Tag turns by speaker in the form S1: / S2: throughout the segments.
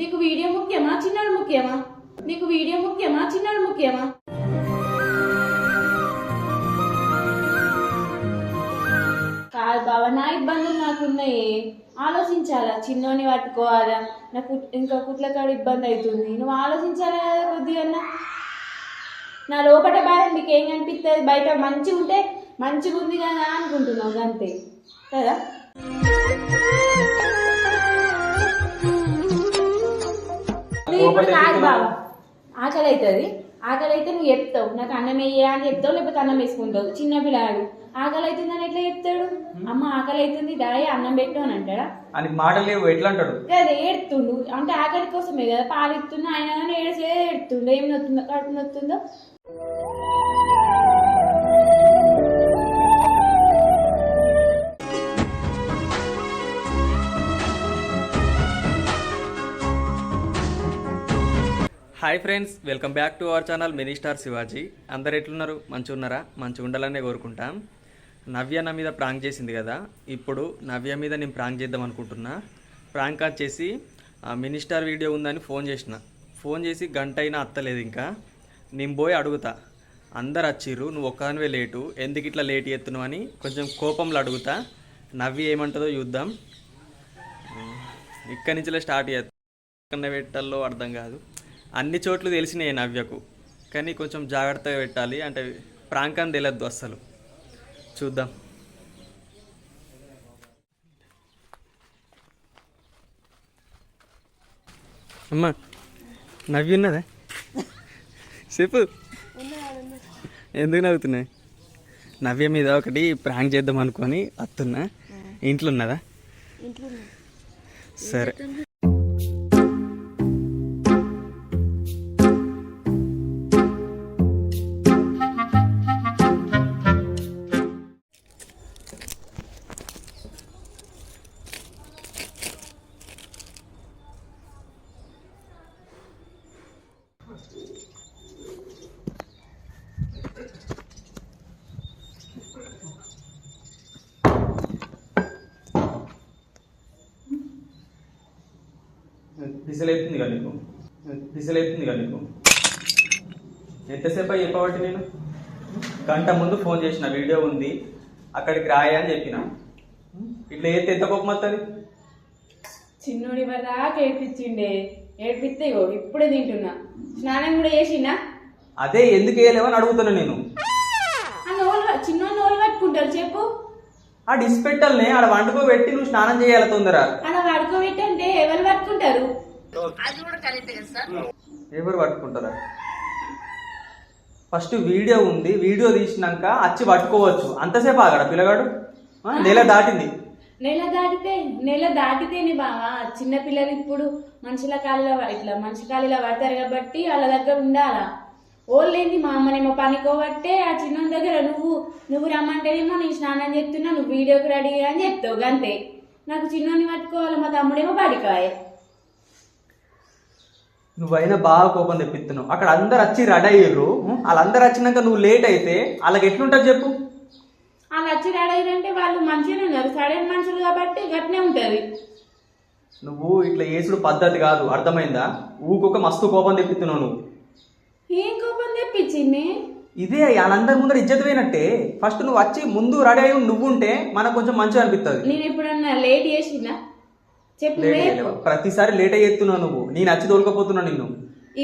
S1: నీకు వీడియో ముఖ్యమా? చిన్నాడు ముఖ్యమా? నీకు వీడియో ముఖ్యమా? చిన్నాడు ముఖ్యమా? కాదు బాబా నా ఇబ్బందులు నాకున్నాయి. ఆలోచించాలా? చిన్నోని పట్టుకోవాలా? నాకు ఇంకా కుట్ల కాడ ఇబ్బంది అవుతుంది. నువ్వు ఆలోచించాలా కదా కొద్దిగా నా లోపల బాధ నీకు ఏం కనిపిస్తుంది బయట మంచిగా ఉంటే మంచిగా ఉంది కదా అనుకుంటున్నావు అంతే కదా? ఇప్పుడు కాదు బావ. ఆకలి అవుతుంది ఆకలి అయితే నువ్వు చెప్తావు. నాకు అన్నం వేయ అని చెప్తావు లేకపోతే అన్నం వేసుకుంటావు. చిన్న పిల్లాడు. ఆకలి అవుతుందని ఎట్లా చెప్తాడు? అమ్మ ఆకలి అవుతుంది దాయి అన్నం పెట్టు అని అంటాడా?
S2: అని మాటలు లేవు ఎట్లా అంటాడు?
S1: అదే ఏడుతుండు. అంటే ఆకలి కోసమే కదా పాలు ఇస్తున్నా ఆయన కానీ ఏడిసే ఏడుతుండు. ఏం నొత్తుందో కడుపు నొత్తుందో.
S2: Hi friends welcome back to our channel mini star Shivaji. అందరు ఎట్లున్నారు? మంచిగా ఉన్నారా మంచిగా ఉండాలనే కోరుకుంటాం. నవ్య నా మీద ప్రాంక్ చేసింది కదా ఇప్పుడు నవ్య మీద నేను ప్రాంక్ చేద్దాం అనుకుంటున్నా. ప్రాంక్ వచ్చేసి mini star mini star video ఉందని ఫోన్ చేసిన. ఫోన్ చేసి గంట అయినా అత్తలేదు ఇంకా. నేను పోయి అడుగుతా. అందరు వచ్చిర్రు నువ్వు ఒక్కదానివే లేటు ఎందుకు ఇట్లా లేట్ చేస్తున్నావు అని కొంచెం కోపంలో అడుగుతా. నవ్య ఏమంటుందో చూద్దాం. ఇక్కడి నుంచిలే స్టార్ట్ చేస్తా. పెట్టాలో అర్థం కాదు. అన్ని చోట్ల తెలిసినాయి నవ్యకు. కానీ కొంచెం జాగ్రత్తగా పెట్టాలి అంటే ప్రాంకం తెలియద్దు అస్సలు. చూద్దాం. అమ్మా నవ్వి ఉన్నదా? చెప్పు. ఎందుకు నవ్వుతున్నాయి? నవ్య మీద ఒకటి ప్రాంక్ చేద్దాం అనుకొని వస్తున్నా. ఇంట్లో ఉన్నదా? సరే. పిసలెత్తుంది కదా నీకు? పిసలెత్తుంది కదా నీకు? ఎంతసేపు చెప్పబట్టి నేను? గంట ముందు ఫోన్ చేసిన వీడియో ఉంది అక్కడికి రాయ అని చెప్పిన. ఇట్లా ఏతే ఎంత కోపం వస్తుంది
S1: చిన్నోడి దాకా ఏడ్పించిండే. ఏడ్పిస్తే ఇప్పుడే తింటున్నా. స్నానం కూడా చేసిండా?
S2: అదే ఎందుకు వేయలేవని అడుగుతున్నా నేను.
S1: నోలు నోలు పట్టుకుంటారు చెప్పు.
S2: ఆ డిస్పెట్టల్ని ఆడ వండుకోబెట్టి నువ్వు స్నానం చేయాలి తొందర.
S1: అలా పడుకోబెట్టంటే ఎవరు పట్టుకుంటారు?
S2: ఎవరు పట్టుకుంటారా? ఫస్ట్ వీడియో ఉంది వీడియో తీసినాక వచ్చి పట్టుకోవచ్చు. అంతసేపు ఆగడ పిల్లగాడు? నెల దాటింది.
S1: నెల దాటితే నెల దాటితేనే బావా చిన్న పిల్లలు ఇప్పుడు మనుషుల కాలిలో ఇట్లా మనిషి కాలిలో పడతారు కాబట్టి వాళ్ళ దగ్గర ఉండాలా? ఓళ్ళేంది మా అమ్మనేమో పనికోబట్టే ఆ చిన్న దగ్గర నువ్వు నువ్వు రమ్మంటేనేమో నేను స్నానం చేస్తున్నా నువ్వు వీడియోకి రెడీ అని చెప్తావు అంతే నాకు చిన్నోని పట్టుకోవాలి మా తమ్ముడేమో పడికాయ
S2: నువ్వైనా బాగా కోపం తెప్పిస్తున్నావు. అక్కడ అందరు వచ్చి రెడీ అయ్యారు వాళ్ళందరూ వచ్చినాక నువ్వు లేట్ అయితే వాళ్ళకి ఎట్లుంటుంది చెప్పు.
S1: వాళ్ళు వచ్చి రెడీ అయ్యారంటే వాళ్ళు మంచిగానే ఉన్నారు. సడన్ మనుషులు కాబట్టి గట్నే ఉంటది
S2: నువ్వు ఇట్లా చేసుడు పద్ధతి కాదు. అర్థమైందా? ఊకొక మస్తు కోపం తెప్పిస్తున్నావు నువ్వు.
S1: ఏం కోపం తెప్పించింది?
S2: ఇదే వాళ్ళందరి ముందర ఇజ్జత్ పోయినట్టే. ఫస్ట్ నువ్వు వచ్చి ముందు రెడీ అయ్యి నువ్వు ఉంటే మనకు కొంచెం మంచిగా అనిపిస్తుంది
S1: నేను ఎప్పుడన్నా లేట్ చేసిందా చెప్పు?
S2: ప్రతిసారి లేట్ అయ్యేస్తున్నావు నువ్వు. నేను వచ్చి తోలుకపోతున్నా నిన్ను.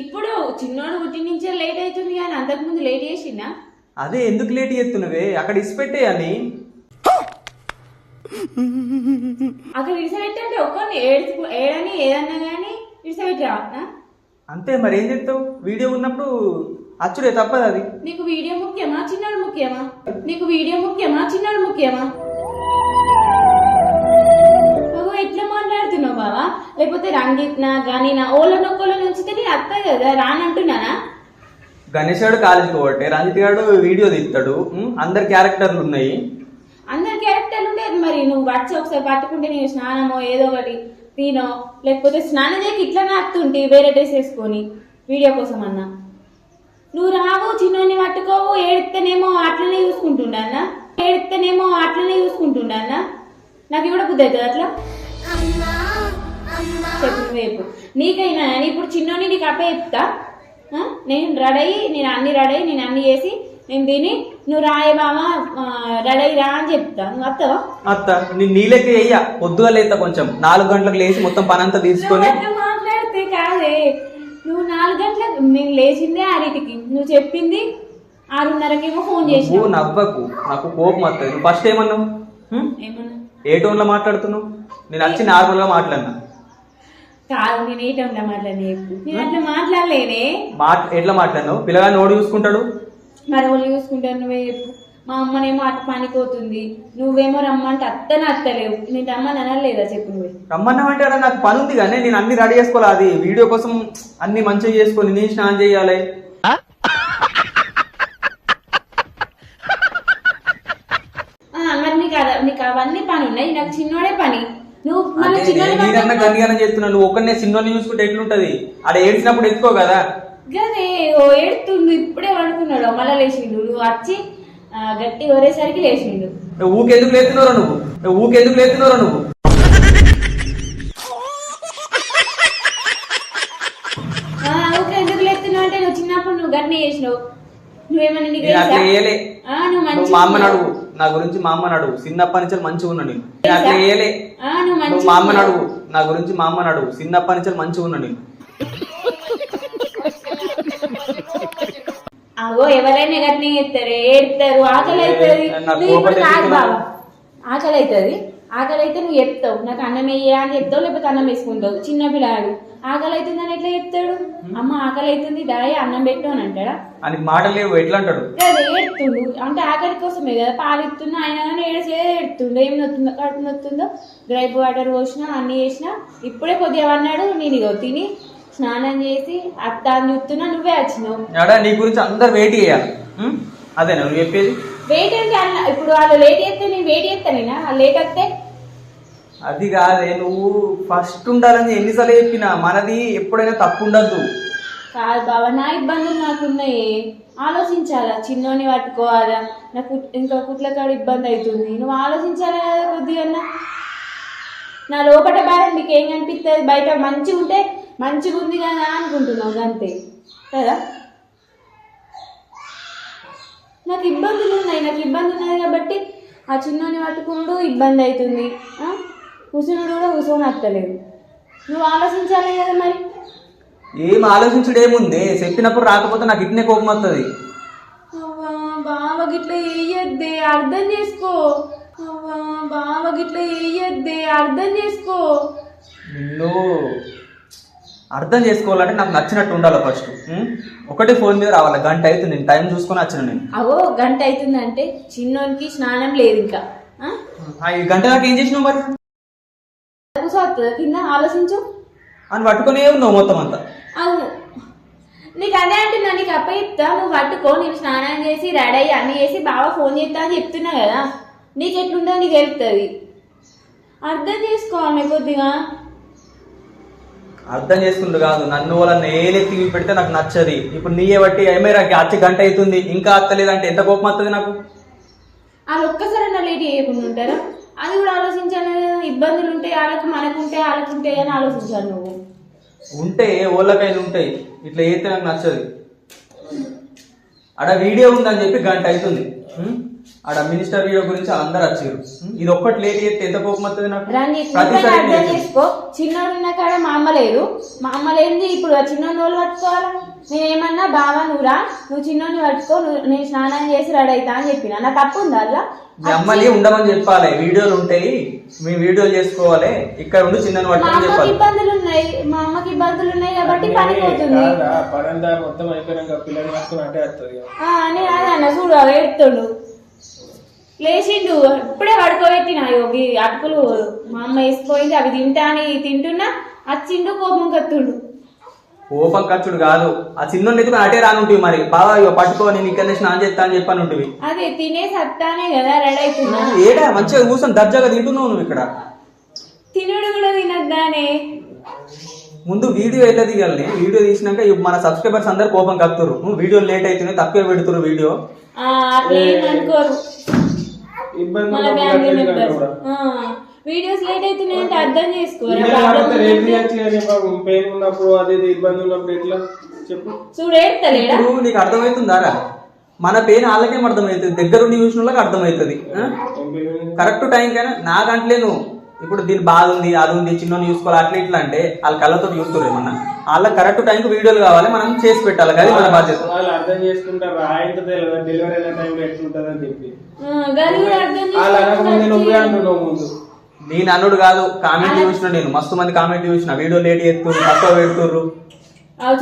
S1: ఇప్పుడు చిన్నోడు పుట్టి నుంచే లేట్ అవుతుంది కానీ అంతకుముందు లేట్ చేసిందా
S2: అదే ఎందుకు లేట్ చేస్తున్నావే అక్కడ ఇసిపెట్టే అని.
S1: అక్కడ ఇడిసబెట్టంటే ఒక్కరిని ఏడ్చి ఏడని ఏదన్నా కానీ ఇడిసబెట్టి రావట్నా
S2: అంతే మరి ఏం చెప్తావు? వీడియో ఉన్నప్పుడు అచ్చుడే తప్పదు అది.
S1: నీకు వీడియో ముఖ్యమా? చిన్నాడు ముఖ్యమా? నీకు వీడియో ముఖ్యమా? చిన్నాడు ముఖ్యమా? బావా లేకపోతే రంగిత్నా గానీ నా ఓళ్ళ నొక్కల నుంచితే నేను అత్త కదా రానంటున్నానా?
S2: గణేష్ గారు కాలేజీకి పోవట్టే రంజిత్ గారు వీడియో తీస్తాడు? అందరి క్యారెక్టర్లు ఉన్నాయి.
S1: అందరి క్యారెక్టర్లు ఉండేది మరి. నువ్వు వచ్చి ఒకసారి పట్టుకుంటే నేను స్నానమో ఏదో ఒకటి తినో లేకపోతే స్నానం చేయక ఇట్లా నాకుతుంటే వేరే డ్రెస్ వేసుకొని వీడియో కోసం అన్నా. నువ్వు రావు చిన్నోని పట్టుకోవు ఏడిస్తేనేమో అట్లనే చూసుకుంటుండన్నా. ఏడిస్తేనేమో అట్లనే చూసుకుంటుండన్నా. నాకు కూడా బుద్ధి అవుతుంది అట్లా?
S3: అమ్మా
S1: చెప్పు నువ్వేపు నీకైనా కానీ ఇప్పుడు చిన్నోని నీకు అప్పే చెప్తా? నేను రెడీ నేను అన్ని రెడీ నేను అన్ని చేసి నేను తిని నువ్వు రాయ బామ రెడీ రా అని చెప్తా. నువ్వు వస్తావా
S2: అత్త నేను నీళ్ళకి వెయ్య పొద్దుగా లేత కొంచెం. నాలుగు గంటలకు లేచి మొత్తం పని అంతా తీసుకొని
S1: మాట్లాడితే కాదే. నువ్వు నాలుగు గంటలకు నేను లేచిందే ఆరింటికి నువ్వు చెప్పింది ఆరున్నరకేమో ఫోన్ చేసి
S2: నువ్వు నవ్వకు. నాకు కోపం వస్తుంది నువ్వు ఫస్ట్ ఏమన్నావు?
S1: ఏమన్నా?
S2: ఏ టోన్లో మాట్లాడుతున్నావు? నేను వచ్చి నార్మల్గా మాట్లాడినా.
S1: కాదు నేను మాట్లాడి నేను అట్లా మాట్లాడలేనే
S2: మాట్ ఎట్లా మాట్లాడినావు పిల్లగా నోడు చూసుకుంటాడు?
S1: మరి వాళ్ళు చూసుకుంటారు నువ్వే చెప్పు. మా అమ్మనేమో అటు పనిపోతుంది నువ్వేమో రమ్మంటే అత్తనే అత్తలేవు. నేను రమ్మని అనలేదా చెప్పు నువ్వే.
S2: రమ్మన్నామంటే అక్కడ నాకు పని ఉంది కానీ నేను అన్ని రెడీ చేసుకోవాలి అది. వీడియో కోసం అన్ని మంచిగా చేసుకొని నేను స్నానం చేయాలి.
S1: ఆ, మరి నీకు అద నీకు అవన్నీ పని ఉన్నాయి నాకు చిన్నోడే పని. నువ్వు
S2: గందిగానే నువ్వు ఒక్కనే చూసుకుంటే ఎట్లుంటది? ఆడ ఏడ్చినప్పుడు ఎత్తుకో కదా.
S1: గదే ఓ ఏడుతుండు ఇప్పుడే పడుకున్నాడు. మళ్ళీ లేచిండు. నువ్వు వచ్చి ఆ, గట్టి ఒరేసరికి లేచిండు.
S2: నువ్వు ఊకెందుకు లేతున్నారో నువ్వు? నువ్వు ఊకెందుకు లేతున్నారో నువ్వు?
S1: ఆ, ఊరికే ఎందుకు లేస్తున్నావు అంటే నువ్వు చిన్నప్పుడు నువ్వు గట్టినే చేసినావు. నువ్వేమన్నా నీకు
S2: నేను అట్లా
S1: తెలుసా?
S2: వేయలే
S1: ఆ, నువ్వు
S2: నువ్వు
S1: మంచి
S2: మా అమ్మని అడుగు. నా గురించి మా అమ్మని అడుగు. చిన్నప్పటి నుంచి మంచిగా ఉన్నా నేను అట్లా వేయలే
S1: నువ్వు
S2: మా అమ్మని అడుగు. నా గురించి మా అమ్మని అడుగు. చిన్నప్పటి నుంచి మంచిగా ఉన్నా నేను
S1: అగో ఎవరైనా గట్టినే చేస్తారు ఏడుతారు ఆకలి అవుతుంది ఆకలి అవుతుంది ఆకలి అయితే నువ్వు చెప్తావు. నాకు అన్నం వేయా అని చెప్తావు లేకపోతే అన్నం వేసుకుంటావు? చిన్న పిల్లాడు. ఆకలి అని ఎట్లా చెప్తాడు? అమ్మ ఆకలి అవుతుంది దాయ అన్నం పెట్టు అని అంటాడా?
S2: మాటలు లేవు ఎట్లా అంటాడు?
S1: అదే ఏడుతుండు. అంటే ఆకలి కోసమే కదా పాలు ఇస్తున్నా ఆయన కానీ ఏడిసే ఏడుతుండు. ఏం నొత్తుందో కడుపు నొత్తుందో? గ్రైప్ వాటర్ పోసినా అన్ని చేసినా ఇప్పుడే కొద్దిగా అన్నాడు నేను ఇగో తిని స్నానం చేసి అత్త అని చూస్తున్నా నువ్వే వచ్చినావు.
S2: నీ గురించి అందరు వెయిట్ చేయాలి. ఉం? అదేనా నువ్వు చెప్పేది?
S1: వెయిట్ అంటే అన్న ఇప్పుడు వాళ్ళు లేట్ చేస్తే నేను వెయిట్ చేస్తానేనా లేట్ వస్తే?
S2: అది కాదే నువ్వు ఫస్ట్ ఉండాలని ఎన్నిసార్లు చెప్పినా మనది ఎప్పుడైనా తప్పు ఉండద్దు.
S1: కాదు బాబా నా ఇబ్బందులు నాకున్నాయి. ఆలోచించాలా? చిన్నోని పట్టుకోవాలా? నాకు ఇంకా కుట్లతో ఇబ్బంది అవుతుంది నువ్వు ఆలోచించాలా కదా కొద్దిగా నా లోపల బాధ నీకు ఏం కనిపిస్తుంది బయట మంచిగా ఉంటే మంచిగా ఉంది కదా అనుకుంటున్నావు అంతే. కదా? నాకు ఇబ్బందులు ఉన్నాయి. నాకు ఇబ్బంది ఉన్నది కాబట్టి ఆ చిన్నోని పట్టుకున్నాడు ఇబ్బంది అవుతుంది. కూర్చున్నాడు కూడా కూర్చొని వస్తలేదు నువ్వు ఆలోచించాలి కదా మరి.
S2: ఏం ఆలోచించుడు ఏముంది చెప్పినప్పుడు రాకపోతే నాకు ఇట్నే కోపం వస్తుంది
S1: అవ్వా, బావ గిట్ల వేయద్దే అర్థం చేసుకో. అవ్వా, బావ గిట్ల వేయద్దే అర్థం చేసుకో.
S2: నిన్ను అర్థం చేసుకోవాలంటే నాకు నచ్చినట్టు ఉండాలి ఫస్ట్? ఒకటే ఫోన్ మీద రావాలి. గంట అవుతుంది నేను టైం చూసుకొని వచ్చిన నేను.
S1: అవో గంట అవుతుందంటే చిన్నోనికి స్నానం లేదు ఇంకా. ఆ?
S2: ఆ, ఈ గంట దాకా ఏం చేసినావు మరి?
S1: కూర్చోవద్దు కింద ఆలోచించు.
S2: అని పట్టుకునే ఉన్నావు మొత్తం అంతా.
S1: అవును. నీకు అదే అంటున్నా నీకు అప్ప చెప్తా నువ్వు పట్టుకో నేను స్నానం చేసి రెడీ అయ్యి అన్ని చేసి బాగా ఫోన్ చేస్తా అని చెప్తున్నా కదా. నీకు ఎట్లుందో నీకు తెలుస్తుంది అర్థం చేసుకోవాలి కొద్దిగా.
S2: అర్థం చేసుకుంటూ కాదు నన్ను వాళ్ళని ఏలెత్తి పెడితే నాకు నచ్చది. ఇప్పుడు నీయే బట్టి ఏమైనా అచ్చి గంట అవుతుంది. ఇంకా అత్తలేదంటే ఎంత కోపం వస్తుంది నాకు?
S1: వాళ్ళు ఒక్కసారైనా లేట్ చేయకుండా ఉంటారా? అది కూడా ఆలోచించాలి కదా. ఇబ్బందులు ఉంటాయి వాళ్ళకి మనకు ఉంటాయి వాళ్ళకి ఉంటాయి అని ఆలోచించాలి నువ్వు.
S2: ఉంటే ఓళ్ళకైనా ఉంటాయి. ఇట్లా చేస్తే నాకు నచ్చదు. ఆడ వీడియో ఉందని చెప్పి గంట అవుతుంది? ఆడ మినిస్టర్ వీడియో గురించి అందరు వచ్చారు? ఇది ఒక్కటి లేట్ చేస్తే ఎంత కోపం వస్తుంది నాకు? ప్రతిసారి
S1: అర్థం చేసుకో. చిన్నోడు ఉన్న కాడ మా అమ్మ లేదు. మా అమ్మ లేనిది ఇప్పుడు చిన్నోని వాళ్ళు పట్టుకోవాలా? నేనేమన్నా బావా నువ్వురా. నువ్వు చిన్నోని పట్టుకో. నువ్వు నేను స్నానం చేసి రెడీ అవుతా అని చెప్పిన. నా తప్పు ఉందా అలా
S2: మీ అమ్మని ఉండమని చెప్పాలి. వీడియోలు ఉంటాయి. మీ వీడియోలు చేసుకోవాలి. ఇక్కడ ఉండి చిన్నని
S1: మా
S2: పట్టుకొని
S1: అమ్మకి
S2: చెప్పాలి.
S1: ఇబ్బందులు ఉన్నాయి. మా అమ్మకి ఇబ్బందులు ఉన్నాయి కాబట్టి పనికి పోతుంది.
S3: పనంతా మొత్తం అయిపోయినాక పిల్లలు పట్టుకుని అంటే వస్తుంది
S1: ఆ, నేను అదే అన్న చూడు అవి ఏడుతుండు లేచిండు. ఇప్పుడే పడుకోబెట్టిన అటుకులు మా అమ్మ వేసిపోయింది. అవి తింటా అని తింటున్నా వచ్చిండు కోపం కత్తుండు.
S2: కోపం ఖర్చుడు కాదు. ఆ చిన్నోని ఎత్తుకొని అటే రానుంటివి మరి. బాగా ఇగో పట్టుకో నేను ఇక్కడ స్నానం చేస్తా అని చెప్పని ఉంటివి
S1: అదే తినేసి వస్తానే కదా రెడీ అవుతున్నా.
S2: ఏడా మంచిగా కూర్చొని దర్జాగా తింటున్నావు నువ్వు ఇక్కడ.
S1: తినుడు కూడా తినద్దానే.
S2: ముందు వీడియో ఎట్లా తీయాలి? వీడియో తీసినాక మన సబ్స్క్రైబర్స్ అందరు కోపం కక్కుతారు నువ్వు వీడియో లేట్ అవుతున్నాయి తక్కువ పెడుతున్నారు వీడియో.
S3: ఇబ్బంది
S1: వీడియోస్ లేట్ అవుతున్నాయంటే అర్థం
S3: రేపు చేయొచ్చు కానీ పాపం పెయిన్ ఉన్నప్పుడు అది ఇబ్బంది ఉన్నప్పుడు ఎట్లా? చెప్పు.
S1: చూడు ఏడతలేడా
S2: ఇప్పుడు నీకు అర్థమవుతుందారా మన పెయిన్ వాళ్ళకేం అర్థమవుతుంది? దగ్గరుండి చూసిన వాళ్ళకి అర్థమవుతుంది? కరెక్ట్ టైం కైనా? నాకంటలే నువ్వు ఇప్పుడు దీని బాధ ఉంది అది ఉంది చిన్న చూసుకోవాలి అట్లా ఇట్లా అంటే వాళ్ళ కళ్ళతో చూస్తారు ఏమన్నా. వాళ్ళకి కరెక్ట్ టైంకి వీడియోలు కావాలి మనం చేసి పెట్టాలి అది మన బాధ్యత.
S3: వాళ్ళు అర్థం చేసుకుంటారు డెలివరీ అయిన టైంలో ఎట్లుంటుంది అని చెప్పి.
S1: అర్థం
S3: వాళ్ళు అనకముందే నువ్వే అంటున్నావు ముందు.
S2: నేను అన్నుడు కాదు కామెంట్ చూసిన నేను. మస్తు మంది కామెంట్ చూసిన. వీడియో లేట్ ఎత్తుర్రు తక్కువ పెడుతుర్రు.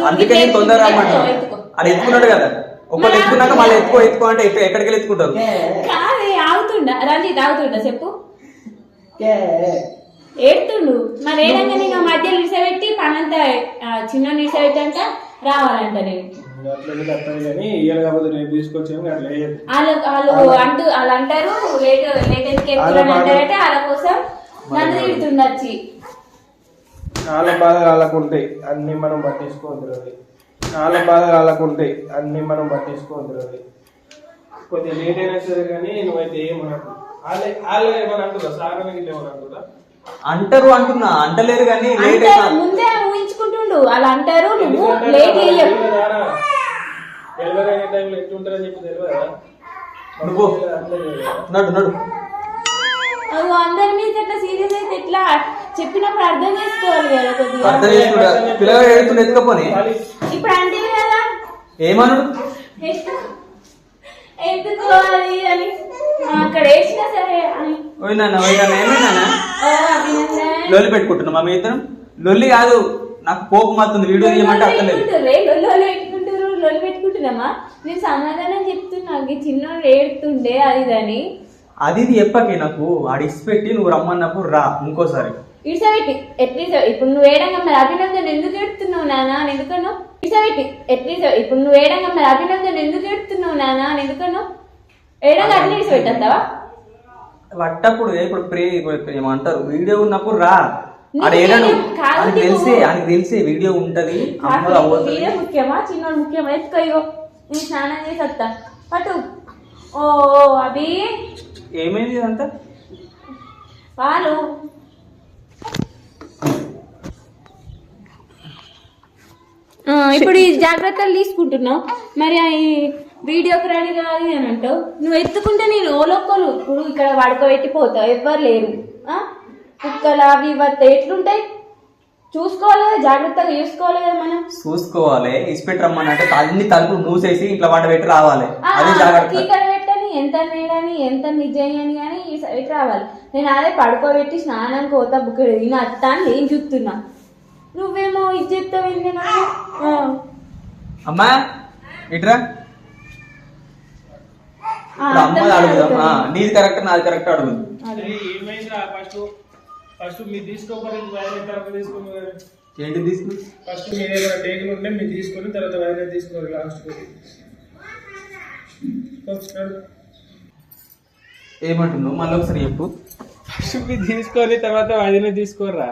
S2: అందుకే నేను తొందర
S1: ఎత్తుకో.
S2: అది ఎత్తుకున్నాడు కదా. ఒకళ్ళు ఎత్తుకున్నాక మళ్ళీ ఎత్తుకో ఎత్తుకో అంటే ఎక్క- ఎక్కడికి వెళ్ళి ఎత్తుకుంటారు
S1: ఆగుతుండా? రంజిత్ ఆగుతుండా? చెప్పు. ఏడుతుండు? మరి ఏడంగా నేను మధ్యలో నిలిసబెట్టి పనంతా చిన్న నిలిసబెట్టంట రావాలంట నేను.
S3: అట్లా ఎందుకు వస్తుంది కానీ ఇయ్యాలి కాకపోతే రేపు తీసుకొచ్చాము అట్లా వేయదు
S1: వాళ్ళు వాళ్ళు అంటూ వాళ్ళు అంటారు లేట్ లేట్ ఎందుకు ఎక్కువ అంటారంటే వాళ్ళ కోసం నన్ను
S3: బాధ వాళ్ళకు ఉంటాయి అన్ని మనం పట్టించుకోవద్దు అది చాలా బాధ వాళ్ళకు ఉంటాయి అన్ని మనం పట్టించుకోవద్దు కొద్దిగా లేట్ అయినా సరే కానీ నువ్వైతే ఏమనకు? వాళ్ళే వాళ్ళే ఏమని అంటున్నా సార్ అని ఏమని అంటున్నా
S2: అంటారు అంటున్నా అంటలేరు కానీ లేట్
S1: ముందే ఊహించుకుంటుండు వాళ్ళు అంటారు నువ్వు లేట్ అయ్యావు
S3: డెలివరీ అయిన టైంలో ఎట్లుంటారని చెప్పి తెలియదా?
S2: నువ్వు
S3: అట్లా తెలియదా?
S2: నడు నడు.
S1: అవి అందరి మీద ఎట్లా సీరియస్ అయితే ఎట్లా? చెప్పినప్పుడు అర్థం చేసుకోవాలి కదా కొద్దిగా.
S2: అర్థం చేసుకుంటా. పిల్లగా ఎడుతున్న ఎత్తుకపోని
S3: ఖాళీ
S1: ఇప్పుడు అంటే కదా?
S2: ఏమన్నాడు
S1: ఎత్తు- ఎత్తుకోవాలి అని. ఆ, అక్కడ వేసినా సరే అని.
S2: పోయినా పోయినా ఏమైనా
S1: ఓ, అభినందన్.
S2: లొల్లి పెట్టుకుంటున్నాం మా ఇద్దరం? లొల్లి కాదు నాకు కోపం వస్తుంది వీడియో తీయమంటే అర్థం లేదు.
S1: పెట్టుకుంటున్నామా నేను సమాధానం చెప్తున్నా ఈ చిన్నోడు ఏడుతుండే అది ఇదని
S2: అది ఇది చెప్పకే నాకు ఆడిసి పెట్టి నువ్వు రమ్మన్నప్పుడు రా ఇంకోసారి.
S1: ఇడిసబెట్టి ఎట్లీస్ట్ ఇప్పుడు నువ్వు ఏడంగా మరి అభినందన్ ఎందుకు ఎడుతున్నావు నానా అని ఎందుకన్నావు ఇడిసబెట్టి ఎట్లీస్ట్ ఇప్పుడు నువ్వు ఏడంగా మరి అభినందన్ ఎందుకు ఎడుతున్నావు నానా అని ఎందుకన్నావు ఏడంగా అట్లా ఇడిసబెట్టేస్తావా
S2: పట్టప్పుడు ఇప్పుడు ప్రే ఇప్పుడు ఏమంటారు వీడియో ఉన్నప్పుడు రా. ఆడ ఏడాడు. తెలిసే వీడియో ఉంటది అమ్మలు
S1: కాదు,
S2: అవ్వదు.
S1: వీడియో ముఖ్యమా? చిన్నోడు ముఖ్యమా? ఎత్తుకో ఇగో. నేను స్నానం చేసి వస్తా. పట్టు. ఓ అభి.
S2: ఏమైంది ఇదంతా?
S1: పాలు ఆ, ఇప్పుడు ఈ జాగ్రత్తలు తీసుకుంటున్నావు. మరి వీడియోకి రెడీ కాదు అని అంటావు. నువ్వు ఎత్తుకుంటే నేను ఓలోక్కలు ఇప్పుడు ఇక్కడ పడుకోబెట్టి పోతావు ఎవ్వరు లేరు. ఆ? కుక్కలు అవి ఇవి ఎట్లుంటాయి? చూసుకోవాలి కదా జాగ్రత్తగా చూసుకోవాలి కదా మనం?
S2: చూసుకోవాలి. ఇసిపెట్టి రమ్మని అంటే అన్ని తలుపులు మూసేసి ఇంట్లో వంట పెట్టి రావాలి. అది జాగ్రత్త.
S1: పెట్టని ఎంత నేడని ఎంత నిజయని అని ఈ సైడ్ రావాలి. నేను అదే పడుకోబెట్టి స్నానం కోత బుక్ ఈయన అత్త అని నేను చూస్తున్నా. నువ్వేమో ఇది చెప్తావు ఏంటి నాకు? ఆ.
S2: అమ్మా ఇట్రా.
S1: ఆ,
S2: ఇప్పుడు అడుగుదాం. ఆ, నీది కరెక్ట్ నాది కరెక్ట్ అడుగుదాం
S3: ఫస్ట్? ఫస్ట్ మీరు తీసుకోకపోతే వైరల్ తర్వాత తీసుకుని
S2: ఏంటి తీసుకుని?
S3: ఫస్ట్ మీ దగ్గర టేకులు ఉంటే మీరు తీసుకొని తర్వాత వైరల్ తీసుకోవాలి లాస్ట్
S2: ఏమంటున్నావు? మళ్ళీ ఒకసారి చెప్పు.
S3: ఫస్ట్ మీరు తీసుకొని తర్వాత వైద్యం తీసుకోరా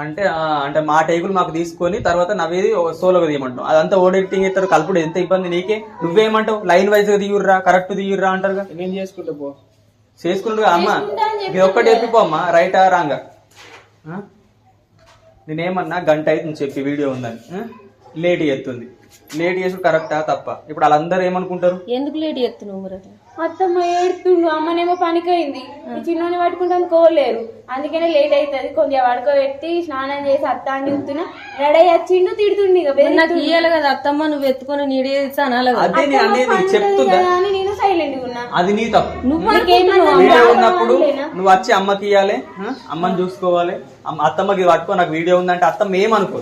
S2: అంటే అంటే మా టేకులు మాకు తీసుకొని తర్వాత నవ్వేది సోలోగా తీయమంటాం అదంతా ఓడెక్టింగ్ ఇస్తారు కలుపుడు. ఎంత ఇబ్బంది నీకే? నువ్వేమంటావు? లైన్ వైజ్గా తీయుర్రా కరెక్ట్ తీయుర్రా అంటారుగా.
S3: నేను చేసుకుంటా పో.
S2: చేసుకుంటుగా అమ్మ. ఇది ఒక్కటి చెప్పిపో అమ్మా రైటా రాంగా? నేనేమన్నా గంట అవుతుంది చెప్పి వీడియో ఉందని? లేట్ చేస్తుంది. లేట్ చేసి కరెక్టా తప్ప? ఇప్పుడు వాళ్ళందరూ ఏమనుకుంటారు?
S4: ఎందుకు లేట్ చేస్తున్నావు
S1: అత్తమ్మ ఏడుతుండు అమ్మనేమో పనికైంది. ఈ చిన్నోని పట్టుకుంటాను కోలేరు అందుకనే లేట్ అవుతుంది. కొంచెం పడుకోబెట్టి స్నానం చేసి అత్త అని చెప్తున్నా రెడీ వచ్చిండు తిడుతుండు
S4: నాకు ఇయ్యాలి కదా అత్తమ్మ నువ్వు ఎత్తుకొని నీడే అనాలి
S2: నేను
S1: అని నేను సైలెంట్ ఉన్నా.
S2: అది నీ తప్పు.
S4: నువ్వు
S2: వీడియో ఉన్నప్పుడు? నువ్వు వచ్చి అమ్మకి ఇవ్వాలి అమ్మని చూసుకోవాలి. అమ్మ అత్తమ్మకి పట్టుకో నాకు వీడియో ఉందంటే అత్తమ్మ ఏమనుకో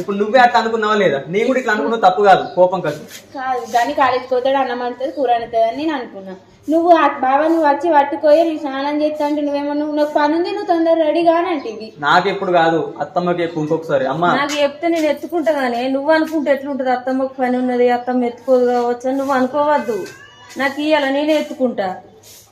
S2: ఇప్పుడు నువ్వే అట్లా అనుకున్నావా లేదా? నీ కూడా ఇట్లా అనుకున్నావు తప్పు కాదు కోపం కాదు.
S1: కాదు దాన్ని కాలేజీకి పోతాడు అన్నం అంటది కూర అంటుంది అని నేను అనుకున్నా. నువ్వు ఆ బాబా నువ్వు వచ్చి పట్టుకోయి నేను స్నానం చేస్తా అంటే నువ్వేమో నువ్వు నాకు పని ఉంది నువ్వు తొందర రెడీ కానంటివి
S2: నాకెప్పుడు కాదు అత్తమ్మకి ఎక్కువ ఇంకొకసారి. అమ్మ.
S4: నాకు చెప్తే నేను ఎత్తుకుంటా కానీ నువ్వు అనుకుంటే ఎట్లుంటది? అత్తమ్మకు పని ఉన్నది అత్తమ్మ ఎత్తుకోదు కావచ్చు అని నువ్వు అనుకోవద్దు. నాకు ఇయ్యాల నేనే ఎత్తుకుంటా.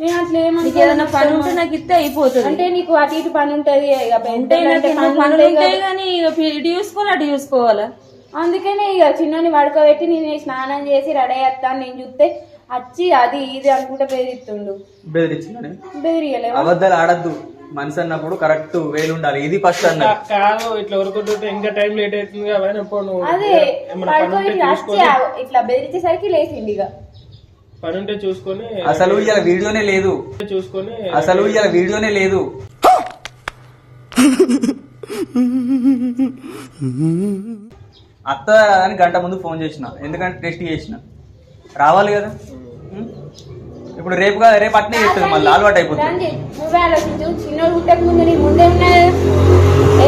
S1: నేను అట్లా
S4: నీకు
S1: ఏమనుకో
S4: ఏదైనా పని ఉంటే నాకు ఇస్తే అయిపోతుంది.
S1: అంటే నీకు అటు ఇటు పని ఉంటది ఇక
S4: అంటే నాకు
S1: పనులు ఉంటాయి.
S4: కానీ ఇక ఇటు చూసుకోవాలి అటు చూసుకోవాలా?
S1: అందుకనే ఇక చిన్నని పడుకోబెట్టి నేను స్నానం చేసి రెడీ అయ్యేస్తాను నేను చూస్తే వచ్చి అది ఇది అనుకుంటే బెదిరిస్తుండు.
S2: బెదిరించిందని
S1: బెదిరియలేవు
S2: అబద్ధాలు ఆడద్దు. మనిషి అన్నప్పుడు కరెక్ట్ వేలు ఉండాలి ఇది ఫస్ట్ అన్నది.
S3: కాదు ఇట్లా వరకుంటుంటే ఇంకా టైం లేట్ అవుతుంది
S1: అదే
S3: ఏమైనా పని
S1: పడుకో
S3: ఉంటే
S1: ఇట్లా బెదిరించేసరికి లేచిండి ఇక.
S3: పని ఉంటే చూసుకొని.
S2: అసలు ఇలా వీడియోనే లేదు.
S3: చూసుకొని.
S2: అసలు ఇలా వీడియోనే లేదు. అత్త అని గంట ముందు ఫోన్ చేసిన. ఎందుకంటే టెస్ట్ చేసిన. రావాలి కదా? ఇప్పుడు రేపు రేపు అట్నే చేస్తుంది మళ్ళీ అలవాటు అయిపోతుంది
S1: నువ్వే ఆలోచించు. చిన్నోడు పుట్టక ముందు నీ ముందే ఉన్నా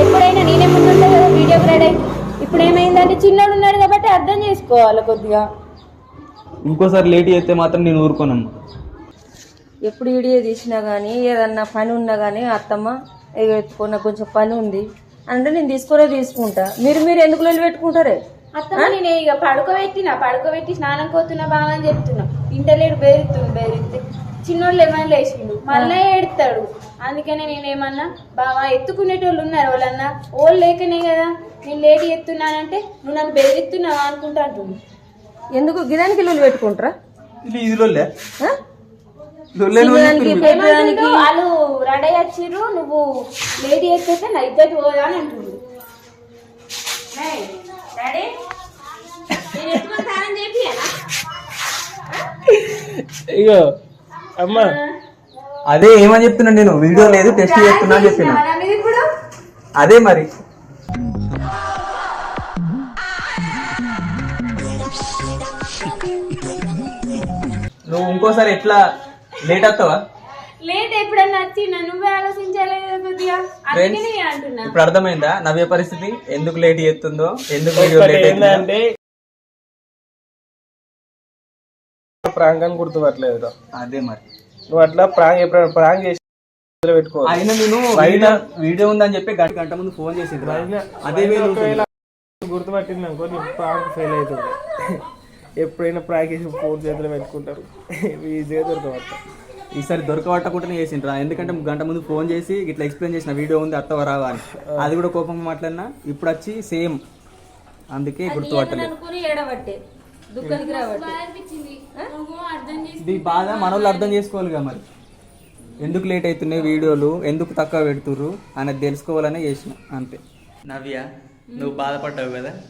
S1: ఎప్పుడైనా నేనే ముందు ఉంటా కదా వీడియోకి రెడీ అయ్యి. ఇప్పుడు ఏమైందంటే చిన్నోడు ఉన్నాడు కాబట్టి అర్థం చేసుకోవాలి కొద్దిగా.
S2: ఇంకోసారి లేట్ చేస్తే మాత్రం నేను ఊరుకోనమ్మా
S4: ఎప్పుడు వీడియో తీసినా కానీ ఏదన్నా పని ఉన్నా కానీ అత్తమ్మ నాకు కొంచెం పని ఉంది. అంటే నేను తీసుకునే తీసుకుంటా. మీరు మీరు ఎందుకు వెళ్ళి పెట్టుకుంటారే?
S1: అత్తమ్మ నేను ఇక పడుకోబెట్టిన పడుకోబెట్టి స్నానం కోతున్నా బాగా అని చెప్తున్నా. ఇంటలేడు బెదిరిస్తుంది బెదిరితే చిన్నోళ్ళు ఏమైనా లేచిండు మళ్ళీ ఏడుతాడు అందుకనే నేనేమన్నా బావా ఎత్తుకునేటోళ్ళు ఉన్నారు వాళ్ళన్నా ఓళ్ళు లేకనే కదా. నేను లేడీ ఎత్తున్నానంటే నువ్వు నన్ను బెదిరిస్తున్నావా అనుకుంటా అంటుంది.
S4: ఎందుకు? గిదానికి లొల్లి పెట్టుకుంటారా?
S2: ఇది? లొల్లే?
S1: వాళ్ళు రెడీ వచ్చిర్రు నువ్వు లేడీ ఎత్తే నా ఇద్దరు పోదా అని అంటుండు రెడీ నేను ఎత్తుకొని స్నానం చేపియనా
S3: ఇగో అమ్మా.
S2: అదే ఏమని చెప్తున్నా నేను? వీడియో లేదు టెస్ట్ చేస్తున్నా అని చెప్పిన. అదే మరి. నువ్వు ఇంకోసారి ఎట్లా లేట్ అవుతావా?
S1: లేట్ ఎప్పుడన్నా వచ్చిందా? నువ్వే ఆలోచించాలి కదా కొద్దిగా. అందుకనే నేను అంటున్నా.
S2: ఇప్పుడు అర్థమైందా? నవ్య పరిస్థితి? ఎందుకు లేట్ చేస్తుందో? ఎందుకు వీడియో లేట్ అవుతుందో?
S3: ప్రాంక్ అని గుర్తుపట్టలేదు
S2: అదే మరి.
S3: నువ్వు అట్లా ప్రాంక్ ఎప్పుడైనా ప్రాంక్ చేసి పెట్టుకో
S2: అయినా నేను వీడియో వీడియో ఉందని చెప్పి గంట గంట ముందు ఫోన్ చేసింది అదే వేలు.
S3: గుర్తుపట్టింది అనుకో ప్రాంక్ ఫెయిల్ అవుతుంది. ఎప్పుడైనా ప్రాంక్ చేసి ఫోన్ చేతిలో పెట్టుకుంటారు. ఈజీగా దొరకబడతారు
S2: ఈసారి దొరకబట్టకుండానే చేసిండ్రా. ఎందుకంటే గంట ముందు ఫోన్ చేసి ఇట్లా ఎక్స్ప్లెయిన్ చేసిన వీడియో ఉంది అత్తవ రావా అని. అది కూడా కోపంగా మాట్లాడినా ఇప్పుడు వచ్చి సేమ్. అందుకే గుర్తుపట్టలేదు. ఇది బాధ మనోళ్ళు అర్థం చేసుకోవాలిగా మరి. ఎందుకు లేట్ అవుతున్నాయి వీడియోలు? ఎందుకు తక్కువ పెడుతుర్రు? అనేది తెలుసుకోవాలనే చేసిన అంతే. నవ్య నువ్వు బాధపడ్డావు కదా?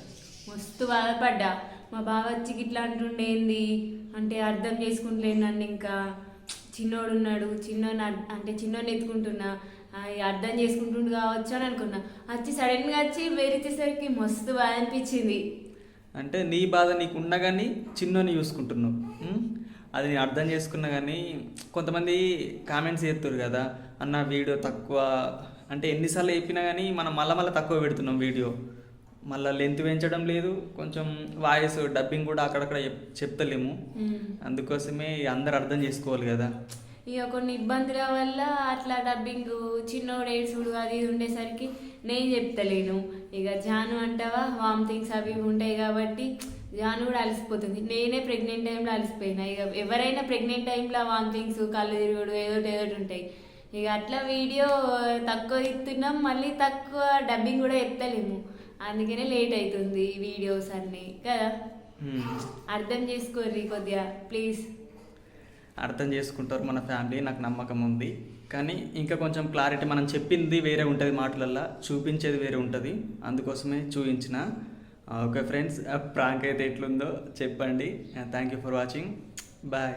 S1: మస్తు బాధపడ్డా. మా బావ వచ్చి ఇట్లా అంటుండేంది అంటే అర్థం చేసుకుంటలేను నన్ను ఇంకా. చిన్నోడు ఉన్నాడు చిన్నోని అర్- అంటే చిన్నోని ఎత్తుకుంటున్నా. అర్థం చేసుకుంటుండు కావచ్చు అని అనుకున్నా. వచ్చి సడన్గా వచ్చి వేరేసేసరికి మస్తు బాధ అనిపించింది.
S2: అంటే నీ బాధ నీకు ఉన్నా కానీ చిన్నోని చూసుకుంటున్నావు? అది నేను అర్థం చేసుకున్నా కానీ కొంతమంది కామెంట్స్ చేస్తారు కదా అన్న వీడియో తక్కువ. అంటే ఎన్నిసార్లు చెప్పినా కానీ మనం మళ్ళీ మళ్ళీ తక్కువ పెడుతున్నాం వీడియో. మళ్ళీ లెంత్ పెంచడం లేదు కొంచెం వాయిస్ డబ్బింగ్ కూడా అక్కడక్కడ చెప్- చెప్తలేము. అందుకోసమే అందరు అర్థం చేసుకోవాలి కదా.
S1: ఇక కొన్ని ఇబ్బందుల వల్ల అట్లా డబ్బింగ్ చిన్నోడు ఏడ్సుడు అది ఉండేసరికి నేను చెప్తలేను. ఇక జాను అంటావా వామిటింగ్స్ అవి ఉంటాయి కాబట్టి జాను కూడా అలసిపోతుంది. నేనే ప్రెగ్నెంట్ టైంలో అలసిపోయినా. ఇక ఎవరైనా ప్రెగ్నెంట్ టైంలో వామిటింగ్స్ కళ్ళు తిరుగుడు ఏదోటి ఏదోటి ఉంటాయి. ఇక అట్లా వీడియో తక్కువ ఇస్తున్నాం మళ్ళీ తక్కువ డబ్బింగ్ కూడా ఎత్తలేము. అందుకనే లేట్ అవుతుంది వీడియోస్ అన్నీ. కదా. అర్థం చేసుకోర్రి కొద్దిగా ప్లీజ్.
S2: అర్థం చేసుకుంటారు మన ఫ్యామిలీ నాకు నమ్మకం ఉంది. కానీ ఇంకా కొంచెం క్లారిటీ మనం చెప్పింది వేరే ఉంటుంది మాటలల్లో చూపించేది వేరే ఉంటుంది. అందుకోసమే చూపించిన ఓకే ఫ్రెండ్స్ ప్రాంక్ అయితే ఎట్లుందో చెప్పండి. Thank you for watching bye